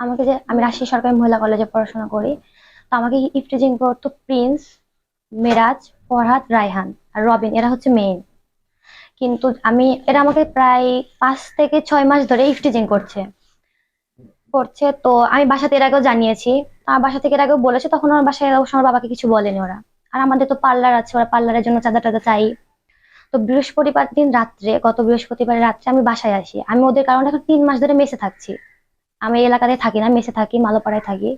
আমাকে যে, আমি রাজশাহী সরকারি মহিলা কলেজে পড়াশোনা করি। তো আমাকে ইফটিজিং করতো প্রিন্স, মেরাজ, ফরহাদ, রায়হান আর রবিন। এরা হচ্ছে মেইন কিন্তু আমি, এরা আমাকে প্রায় পাঁচ থেকে ছয় মাস ধরে ইফটিজিং করছে। করছে, তো আমি বাসাতে এর আগেও জানিয়েছি। আমার বাসা থেকে এর আগেও বলেছে, তখন আমার বাসায় অবশ্য আমার বাবাকে কিছু বলেনি ওরা। আর আমাদের তো পার্লার আছে, ওরা পার্লারের জন্য চাঁদা টাদা চাই। তো বৃহস্পতিবার দিন রাত্রে, গত বৃহস্পতিবার রাত্রে আমি বাসায় আসি। আমি ওদের কারণে এখন তিন মাস ধরে মেসে থাকছি। আমি এলাকাতে থাকি না, মেসে থাকি, মালোপাড়ায় থাকি।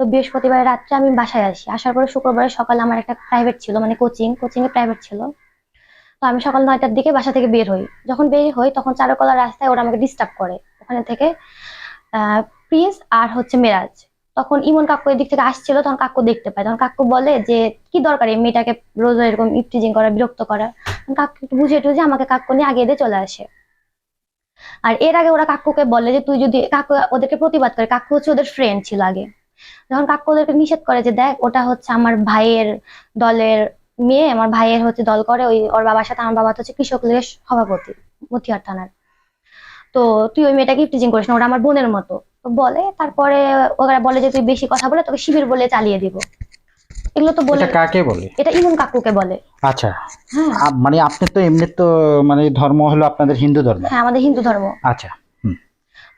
তো বৃহস্পতিবার রাত্রে আমি বাসায় আসি। আসার পরে শুক্রবার সকালে আমার একটা প্রাইভেট ছিল মানে কোচিং কোচিং এ প্রাইভেট ছিল। তো আমি সকাল নয়টার দিকে বাসা থেকে বের হই। যখন বের হই, তখন চারুকলা রাস্তায় ওরা আমাকে ডিস্টার্ব করে। ওখানে থেকে প্রিন্স আর হচ্ছে মেরাজ। তখন ইমন কাকু এদিক থেকে আসছিল, তখন কাকু দেখতে পায়। তখন কাকু বলে যে, কি দরকার এই মেয়েটাকে রোজ এরকম ইফটিজিং করা, বিরক্ত করা? কাকু একটু টুঝে আমাকে কাকু নিয়ে আগে দিয়ে চলে আসে। আর এর আগে ওরা কাকুকে বলে যে তুই যদি কাকু ওদেরকে প্রতিবাদ করে, কাকু হচ্ছে ওদের ফ্রেন্ড ছিল আগে। যখন কাকু ওদেরকে নিষেধ করে যে দেখ, ওটা হচ্ছে আমার ভাইয়ের দলের মেয়ে, আমার ভাইয়ের হচ্ছে দল করে, ওই ওর বাবার সাথে আমার বাবা হচ্ছে কৃষক লীগের সভাপতি, মতিহার থানার। তো তুই ওই মেয়েটাকে ইফটিজিং করিস না, ওরা আমার বোনের মতো। বলে, তারপরে ওরা বলে যে তুই বেশি কথা বলে তোকে শিবির বলে চালিয়ে দিব। এগুলো তো বলে এটা কাকে বলে? এটা ইমন কাকুকে বলে। আচ্ছা। হ্যাঁ। মানে আপনি তো এমনি তো মানে ধর্ম হলো আপনাদের হিন্দু ধর্ম। হ্যাঁ আমাদের হিন্দু ধর্ম। আচ্ছা।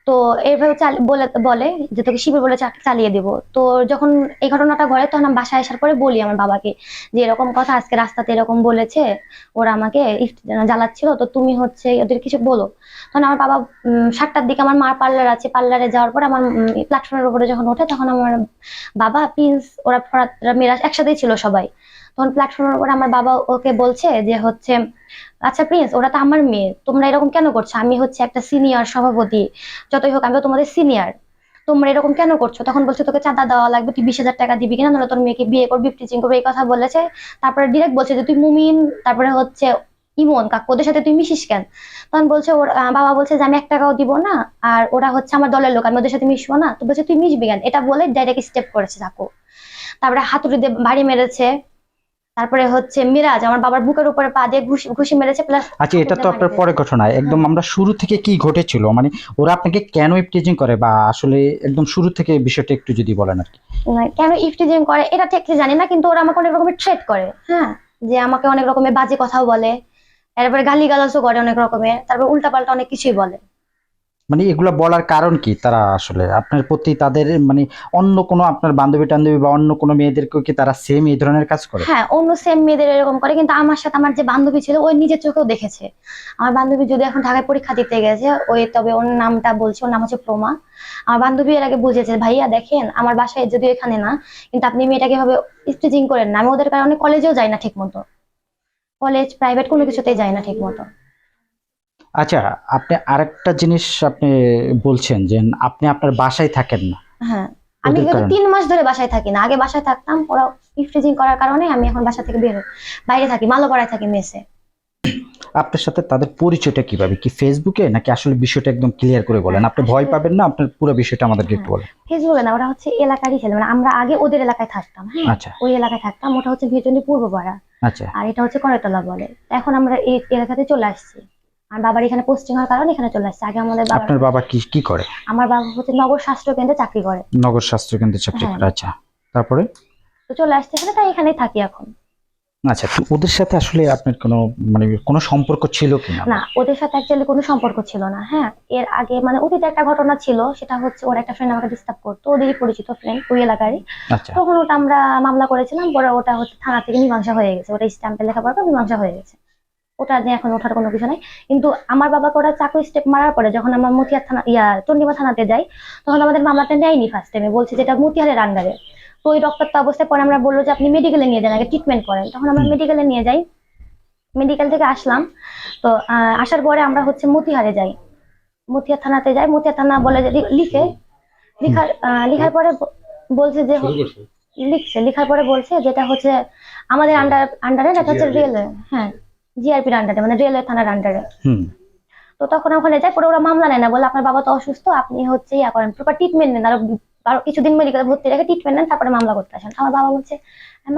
তো এইভাবে বলে বলে যে তোকে শিবির বলে চালিয়ে দিব। তো যখন এই ঘটনাটা ঘটে তখন আমি বাসায় আসার পরে বলি আমার বাবাকে যে এরকম কথা, আজকে রাস্তাতে এরকম বলেছে, ওরা আমাকে জ্বালাচ্ছিল, তো তুমি হচ্ছে ওদের কিছু বলো। তখন আমার বাবা সাতটার দিকে আমার মার পার্লার আছে, পার্লারে যাওয়ার পর আমার প্ল্যাটফর্মের উপরে যখন ওঠে তখন আমার বাবা, প্রিন্স, ওরা মিরাজ একসাথেই ছিল সবাই। তখন প্ল্যাটফর্মের উপরে আমার বাবা ওকে বলছে যে হচ্ছে আচ্ছা প্রিন্স, ওরা তো আমার মেয়ে, তোমরা এরকম কেন করছ? আমি হচ্ছে একটা সিনিয়র সভাপতি, যতই হোক আমি তোমাদের সিনিয়র তোমরা এরকম কেন করছ? তখন বলছে, তোকে চাঁদা দেওয়া লাগবে, তুই বিশ হাজার টাকা দিবি কিনা? তোর মেয়েকে বিয়ে করবি টিচিং করবি, এই কথা বলেছে। তারপরে ডিরেক্ট বলছে যে, তুই মুমিন, তারপরে হচ্ছে ইমন কাকু, ওদের সাথে তুই মিশিস কেন? তখন বলছে ওর বাবা বলছে যে, আমি এক টাকাও দিব না, আর ওরা হচ্ছে আমার দলের লোক, আমি ওদের সাথে মিশবো না। তো বলছে, তুই মিশবি কেন? এটা বলে ডাইরেক্ট স্টেপ করেছে কাকু তারপরে হাতুড়ি দিয়ে বাড়ি মেরেছে। তারপরে হচ্ছে মিরাজ আমার বাবার বুকের উপরে পা দিয়ে ঘুষি ঘুষি মেরেছে প্লাস আচ্ছা এটা তো আপনার পরে ঘটনা। একদম আমরা শুরু থেকে কি ঘটেছিল? মানে ওরা আপনাকে কেন ইফটিজিং করে বা আসলে একদম শুরু থেকে বিষয়টা একটু যদি বলেন আর কি? কেন ইফটিজিং করে? এটা ঠিক জানি না কিন্তু ওরা আমাকে অনেক রকমের থ্রেট করে হ্যাঁ? যে আমাকে অনেক রকমের বাজে কথাও বলে তারপরে গালি গালাজও করে অনেক রকমের তারপর উল্টাপাল্টা অনেক কিছুই বলে। মানে এগুলো বলার কারণ কি তারা আসলে? আপনার প্রতি তাদের মানে অন্য কোনো আপনার বান্ধবী টান্ধবী বা অন্য কোনো মেয়েদেরকে কি তারা সেম এই ধরনের কাজ করে? হ্যাঁ অন্য সেম মেয়েদের এরকম করে। কিন্তু আমার সাথে আমার যে বান্ধবী ছিল, ওই নিজের চোখেও দেখেছে। আমার বান্ধবী যদি এখন ঢাকায় পরীক্ষা দিতে গেছে, ওই তবে ওর নামটা বলছে, ওর নাম হচ্ছে প্রমা। আমার বান্ধবী এর আগে বুঝেছে, ভাইয়া, দেখেন, আমার বাসায় যদিও এখানে না, কিন্তু আপনি মেয়েটাকে এভাবে স্টিচিং করেন না। আমি ওদের কারণে কলেজেও যাই না ঠিক মতো কলেজ প্রাইভেট কোনো কিছুতেই যাই না ঠিক মতো আচ্ছা আপনি আরেকটা জিনিস আপনি বলছেন যে আপনি আপনার বাসায় থাকেন না। হ্যাঁ আমি কিন্তু তিন মাস ধরে বাসায় থাকি না আগে বাসায় থাকতাম ওরা ইফটিজিং করার কারণে আমি এখন বাসা থেকে বের হই। বাইরে থাকি মালোপাড়ায় থাকি মেসে। আপনার সাথে তাদের পরিচয়টা কীভাবে? কি ফেসবুকে নাকি আসলে বিষয়টা একদম ক্লিয়ার করে বলেন? আপনি ভয় পাবেন না? আপনার পুরো বিষয়টা আমাদেরকে একটু বলেন। ফেসবুকে না ওরা হচ্ছে এলাকারই ছেলে। মানে আমরা আগে ওদের এলাকায় থাকতাম হ্যাঁ। আচ্ছা। ওই এলাকায় থাকতাম ওটা হচ্ছে পূর্ব পাড়া আচ্ছা। আর এটা হচ্ছে করতলা বলে। এখন আমরা এই এলাকাতে চলে আসছি। আর বাবার এখানে পোস্টিং হওয়ার কারণে এখানে চলে আসছে। আগে আমাদের বাবা আপনার বাবা কি কি করে? আমার বাবা হচ্ছে নগর স্বাস্থ্য কেন্দ্রে চাকরি করে। নগর স্বাস্থ্য কেন্দ্রে চাকরি হ্যাঁ। করে আচ্ছা। তারপরে? তো চলে আসছে এখানে তাই এখানেই থাকি এখন। আচ্ছা তো ওদের সাথে আসলে আপনার কোনো মানে কোনো সম্পর্ক ছিল কিনা না? ওদের সাথে অ্যাকচুয়ালি কোনো সম্পর্ক ছিল না হ্যাঁ। এর আগে মানে অতীতে একটা ঘটনা ছিল সেটা হচ্ছে ওর একটা ফ্রেন্ড আমাকে ডিস্টার্ব করতো ওদেরই পরিচিত ফ্রেন্ড ওই এলাকারই। আচ্ছা। তখন ওটা আমরা মামলা করেছিলাম পরে ওটা হচ্ছে থানা থেকে মীমাংসা হয়ে গেছে ওটা স্ট্যাম্পে লেখা পড়া মীমাংসা হয়ে গেছে। ওটা নিয়ে এখন ওঠার কোনো কিছু নাই। কিন্তু আমার বাবাকে ওরা চাকরি স্টেপ মারার পরে যখন আমরা মতিয়ার থানা ইয়া চন্ডিমা থানাতে যাই তখন আমাদের মামলাটা নেয়নি ফার্স্ট টাইমে বলছে যেটা মতিয়ারের আন্ডারে তো ওই রক্তাক্ত অবস্থায় পরে আমরা বলল যে আপনি মেডিকেলে নিয়ে যান আগে ট্রিটমেন্ট করেন। তখন আমরা। মেডিকেলে নিয়ে যাই। মেডিকেল থেকে আসলাম। তো আহ, আসার পরে আমরা হচ্ছে মতিহারে যাই। মতিহার থানাতে যাই। মতিহার থানা বলে লিখে। লিখার আহ, লিখার পরে বলছে যে লিখছে। লিখার পরে বলছে যেটা হচ্ছে আমাদের আন্ডার আন্ডারে এটা হচ্ছে রেলওয়ে হ্যাঁ। জিআরপির আন্ডারে মানে রেলওয়ে থানার আন্ডারে তো তখন ওখানে যায় পরে ওরা মামলা নেয় না। বলে আপনার বাবা তো অসুস্থ আপনি হচ্ছে ইয়া করেন প্রপার ট্রিটমেন্ট নেন। আরও আরও কিছুদিন মেডিকেল ভর্তি রেখে ট্রিটমেন্ট নেন তারপরে মামলা করতে আসেন। আমার বাবা বলছে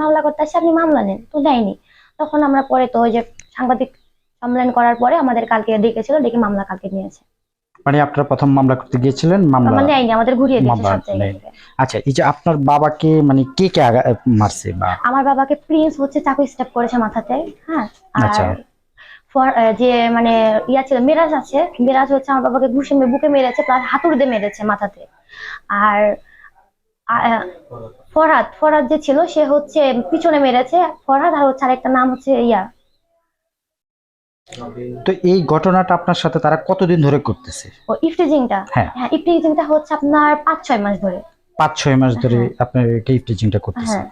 মামলা করতে আসে আপনি মামলা নেন। তো নেয়নি। তখন আমরা পরে তো ওই যে সাংবাদিক সম্মেলন করার পরে আমাদের কালকে ডেকেছিল ডেকে মামলা কালকে নিয়েছে মানে আপনারা প্রথম মামলা করতে গিয়েছিলেন মামলা আমার নেয়নি আমাদের ঘুরিয়ে দিয়েছে মামলা সব জায়গা আচ্ছা এই যে আপনার বাবাকে মানে কে কে মারছে বা? আমার বাবাকে প্রিন্স হচ্ছে চাকু স্টেপ করেছে মাথাতে হ্যাঁ? আচ্ছা। ফর- যে মানে ইয়া ছিল মেরাজ আছে মেরাজ হচ্ছে আমার বাবাকে ঘুষে বুকে মেরেছে প্লাস হাতুড়ি দিয়ে মেরেছে মাথাতে। আর ফরহাদ ফরহাদ যে ছিল সে হচ্ছে পিছনে মেরেছে। ফরহাদ আর হচ্ছে আরেকটা নাম হচ্ছে ইয়া তো এই ঘটনাটা আপনার সাথে তারা কতদিন ধরে করতেছে? ও ইফটিজিংটা? হ্যাঁ। হ্যাঁ ইফটিজিংটা হচ্ছে আপনার পাঁচ ছয় মাস ধরে। পাঁচ ছয় মাস ধরে হ্যাঁ। আপনার ইফটিজিংটা করতেছে। হ্যাঁ।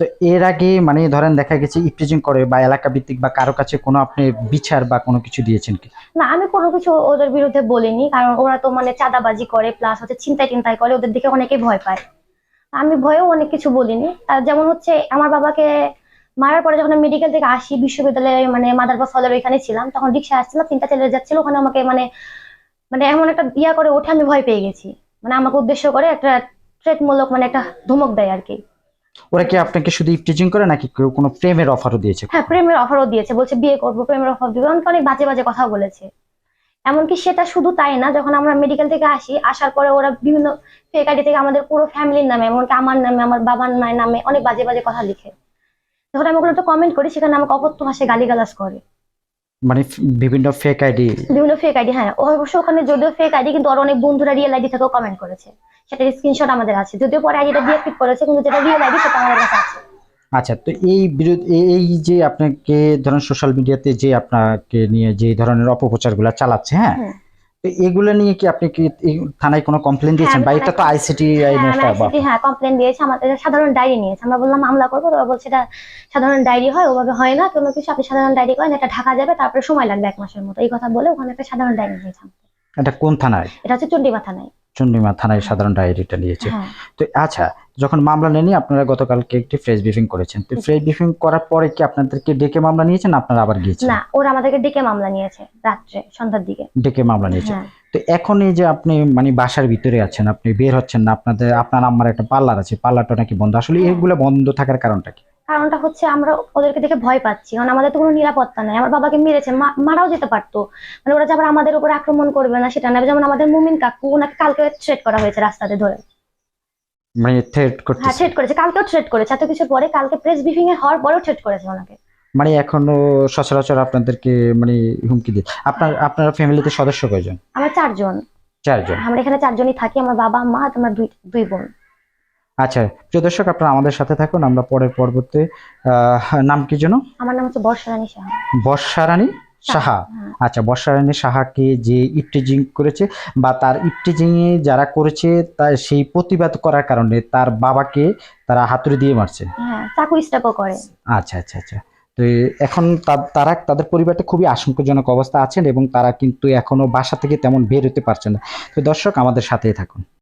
তো এর আগে মানে ধরেন দেখা গেছে ইফটিজিং করে বা এলাকা ভিত্তিক বা কারও কাছে কোনো আপনি বিচার বা কোনো কিছু দিয়েছেন কি? না আমি কোনো কিছু ওদের বিরুদ্ধে বলিনি কারণ ওরা তো মানে চাঁদাবাজি করে প্লাস হচ্ছে ছিনতাই টিনতাই করে ওদের দেখে অনেকেই ভয় পায়। আমি ভয়েও অনেক কিছু বলিনি। তার যেমন হচ্ছে আমার বাবাকে মারার পরে যখন মেডিকেল থেকে আসি বিশ্ববিদ্যালয়ে মানে মাদারবাস হলের ওইখানে ছিলাম তখন রিক্সা আসছিলাম তিনটা ছেলে যাচ্ছিল ওখানে আমাকে মানে মানে এমন একটা ইয়া করে ওঠে আমি ভয় পেয়ে গেছি। মানে আমাকে উদ্দেশ্য করে একটা থ্রেটমূলক মানে একটা ধমক দেয় আর কি ওরা কি আপনাকে শুধু ইফটিজিং করে নাকি কেউ কোনো প্রেমের অফারও দিয়েছে? হ্যাঁ প্রেমের অফারও দিয়েছে বলছে বিয়ে করব প্রেমের অফার দিবে অনেক বাজে বাজে কথা বলেছে। এমনকি সেটা শুধু তাই না যখন আমরা মেডিকেল থেকে আসি আসার পরে ওরা বিভিন্ন ফেক আইডি থেকে আমাদের পুরো ফ্যামিলির নামে এমনকি আমার নামে আমার বাবার নামে নামে অনেক বাজে বাজে কথা লিখে। যখন আমি ওগুলো কমেন্ট করি সেখানে আমাকে অপত্য ভাষায় গালিগালাজ করে। মানে বিভিন্ন ফেক আইডি বিভিন্ন ফেক আইডি হ্যাঁ। অবশ্য ওখানে যদিও ফেক আইডি কিন্তু ওর অনেক বন্ধুরা রিয়েল আইডি থেকেও কমেন্ট করেছে। সেটার স্ক্রিনশট আমাদের আছে। যদিও পরে আইডিটা ডিএক্টিভ করেছে কিন্তু যেটা রিয়েল আইডি সেটা আমাদের কাছে আছে। আচ্ছা তো এই বিরোধ এই যে আপনাকে ধরেন সোশ্যাল মিডিয়াতে যে আপনাকে নিয়ে যে ধরনের অপপ্রচারগুলো চালাচ্ছে হ্যাঁ। তো এগুলো নিয়ে কি আপনি কি থানায় কোনো কমপ্লেন দিয়েছেন? বা এটা তো আইসিটি হ্যাঁ আইনের হ্যাঁ কমপ্লেন দিয়েছে। আমাদের সাধারণ ডায়েরি নিয়েছে। আমরা বললাম মামলা করব। ওরা বলছে এটা সাধারণ ডায়েরি হয় ওভাবে হয় না। কোনো কিছু আপনি সাধারণ ডায়েরি করেন এটা ঢাকা যাবে তারপরে সময় লাগবে এক মাসের মতো। এই কথা বলে ওখানে একটা সাধারণ ডায়েরি নিয়েছে এটা কোন থানায়? এটা হচ্ছে চন্ডিমা থানায়। চন্ডিমা থানায় সাধারণ ডায়েরিটা নিয়েছে। হ্যাঁ তো আচ্ছা যখন মামলা নেননি আপনারা গতকালকে একটি ফ্রেশ ব্রিফিং করেছেন। তো ফ্রেশ ব্রিফিং করার পরে কি আপনাদেরকে ডেকে মামলা নিয়েছেন না আপনারা আবার গিয়েছেন? না ওরা আমাদেরকে ডেকে মামলা নিয়েছে রাত্রে সন্ধ্যার দিকে। ডেকে মামলা নিয়েছে। হ্যাঁ। তো এখন এই যে আপনি মানে বাসার ভিতরে আছেন আপনি বের হচ্ছেন না আপনাদের আপনার আমার একটা পার্লার আছে পার্লারটা নাকি বন্ধ? আসলে হ্যাঁ। এগুলো বন্ধ থাকার কারণটা কি? কারণটা হচ্ছে আমরা ওদেরকে দেখে ভয় পাচ্ছি। কারণ আমাদের তো কোনো নিরাপত্তা নাই। আমার বাবাকে মেরেছে মারাও যেতে পারতো। মানে ওরা যে আবার আমাদের উপর আক্রমণ করবে না সেটা না। যেমন আমাদের মুমিন কাকু ওনাকে কালকে থ্রেট করা হয়েছে রাস্তাতে ধরে। মানে থ্রেট হ্যাঁ থ্রেট করেছে। কালকেও থ্রেট করেছে। এত কিছু পরে কালকে প্রেস ব্রিফিং এ হওয়ার পরেও থ্রেট করেছে ওনাকে। মানে এখনও সচরাচর আপনাদেরকে মানে হুমকি দিয়ে। আপনার আপনার ফ্যামিলিতে সদস্য কয়জন? আমরা চারজন। চারজন। আমরা এখানে চারজনই থাকি। আমার বাবা মা আর আমার দুই দুই বোন। আচ্ছা প্রিয় দর্শক আপনারা আমাদের সাথে থাকুন। আমরা পরের পর্বতে নাম কি যেন? আমার নাম হচ্ছে বর্ষারানী সাহা। বর্ষারানী সাহা হ্যাঁ। আচ্ছা বর্ষারানী সাহাকে যে ইফটিজিং করেছে বা তার ইফটিজিং এ যারা করেছে তার সেই প্রতিবাদ করার কারণে তার বাবাকে তারা হাতুড়ি দিয়ে মারছে। হ্যাঁ চাকু স্টেপও করে। আচ্ছা আচ্ছা আচ্ছা। তো এখন তারা তাদের পরিবারটা খুবই আশঙ্কাজনক অবস্থা আছেন এবং তারা কিন্তু এখনও বাসা থেকে তেমন বের হতে পারছে না। তো দর্শক আমাদের সাথেই থাকুন।